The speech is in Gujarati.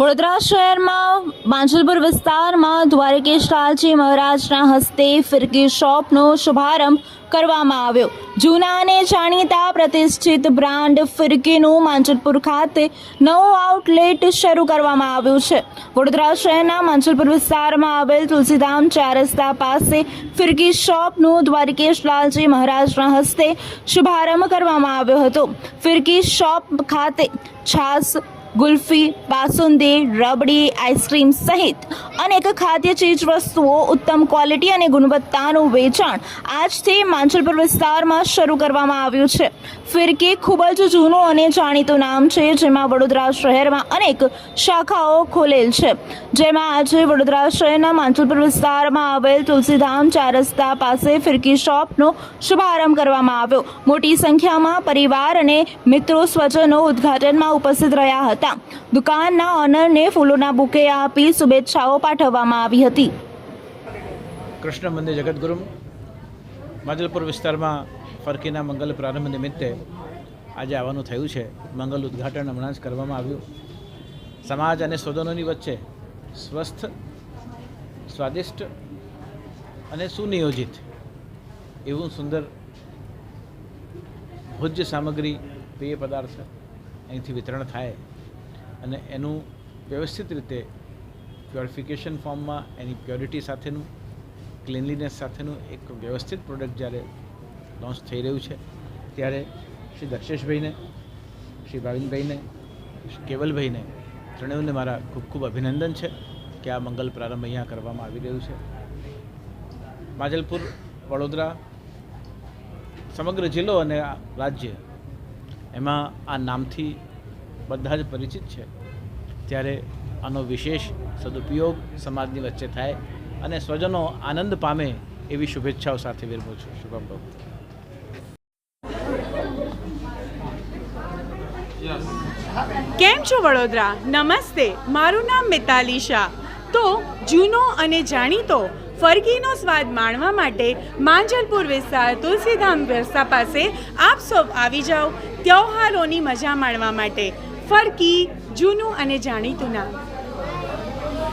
વડોદરા શહેરમાં બાંજલપુર વિસ્તારમાં દ્વારકેશ લાલજી મહારાજના હસ્તે ફિરકી શોપનો શુભારંભ કરવામાં આવ્યો. જૂના અને જાણીતા પ્રતિષ્ઠિત બ્રાન્ડ ફિરકીનું માંજલપુર ખાતે નવું આઉટલેટ શરૂ કરવામાં આવ્યું છે. વડોદરા શહેરના માંજલપુર વિસ્તારમાં આવેલ તુલસીધામ ચાર રસ્તા પાસે ફિરકી શોપનું દ્વારકેશ લાલજી મહારાજના હસ્તે શુભારંભ કરવામાં આવ્યો હતો. ફિરકી શોપ ખાતે છાસ ગુલ્ફી, બાસુંદી, રબડી, આઈસ્ક્રીમ સહિત અનેક ખાદ્ય ચીજ વસ્તુઓ ઉત્તમ ક્વોલિટી અને ગુણવત્તાનું વેચાણ આજથી માંચલપુર વિસ્તારમાં શરૂ કરવામાં આવ્યું છે. ફિરકી ખૂબ જ જૂનું અને જાણીતું નામ છે, જેમાં વડોદરા શહેરમાં અનેક શાખાઓ ખોલેલ છે. જેમાં આજે વડોદરા શહેરના માંચલપુર વિસ્તારમાં આવેલ તુલસીધામ ચાર રસ્તા પાસે ફિરકી શોપનો શુભારંભ કરવામાં આવ્યો. મોટી સંખ્યામાં પરિવાર અને મિત્રો સ્વજનો ઉદ્ઘાટનમાં ઉપસ્થિત રહ્યા હતા. દુકાનના ઓનરને ફૂલોના બુકે આપી શુભેચ્છાઓ પાઠવવામાં આવી હતી. કૃષ્ણ મંદિર જગતગુરુ માજલપુર વિસ્તારમાં ફરકીના મંગલ પ્રારંભ નિમિત્તે આજે આવવાનું થયું છે. મંગલ ઉદ્ઘાટન હમણાં જ કરવામાં આવ્યું. સમાજ અને સ્વજનોની વચ્ચે સ્વસ્થ, સ્વાદિષ્ટ અને સુનિયોજિત એવું સુંદર ભોજ્ય સામગ્રી પેય પદાર્થ અહીંથી વિતરણ થાય. અને એનું વ્યવસ્થિત રીતે પ્યોરિફિકેશન ફોર્મમાં એની પ્યોરિટી સાથેનું ક્લીનલીનેસ સાથેનું એક વ્યવસ્થિત પ્રોડક્ટ જ્યારે લોન્ચ થઈ રહ્યું છે, ત્યારે શ્રી દક્ષેશભાઈને શ્રી ભાવિનભાઈને, શ્રી કેવલભાઈને, ત્રણેયને મારા ખૂબ ખૂબ અભિનંદન છે કે આ મંગલ પ્રારંભ અહીંયા કરવામાં આવી રહ્યું છે. માજલપુર, વડોદરા, સમગ્ર જિલ્લો અને રાજ્ય, એમાં આ નામથી બધા જ પરિચિત છે. ત્યારે આનો વિશેષ સદુપયોગ સમાજની વચ્ચે થાય અને સ્વજનો આનંદ પામે એવી શુભેચ્છાઓ સાથે વિરમું છું. શુભમ ભવ કેમ છો વડોદરા? નમસ્તે. મારું નામ મિતાલી શાહ. તો જૂનો અને જાણીતો ફરગીનો સ્વાદ માણવા માટે માંજલપુર વિસ્તાર તુલસીધામ રસ્તા પાસે આપ સૌ આવી જાઓ. તહેવારોની મજા માણવા માટે. ફરકી જૂનું અને જાણીતું નામ.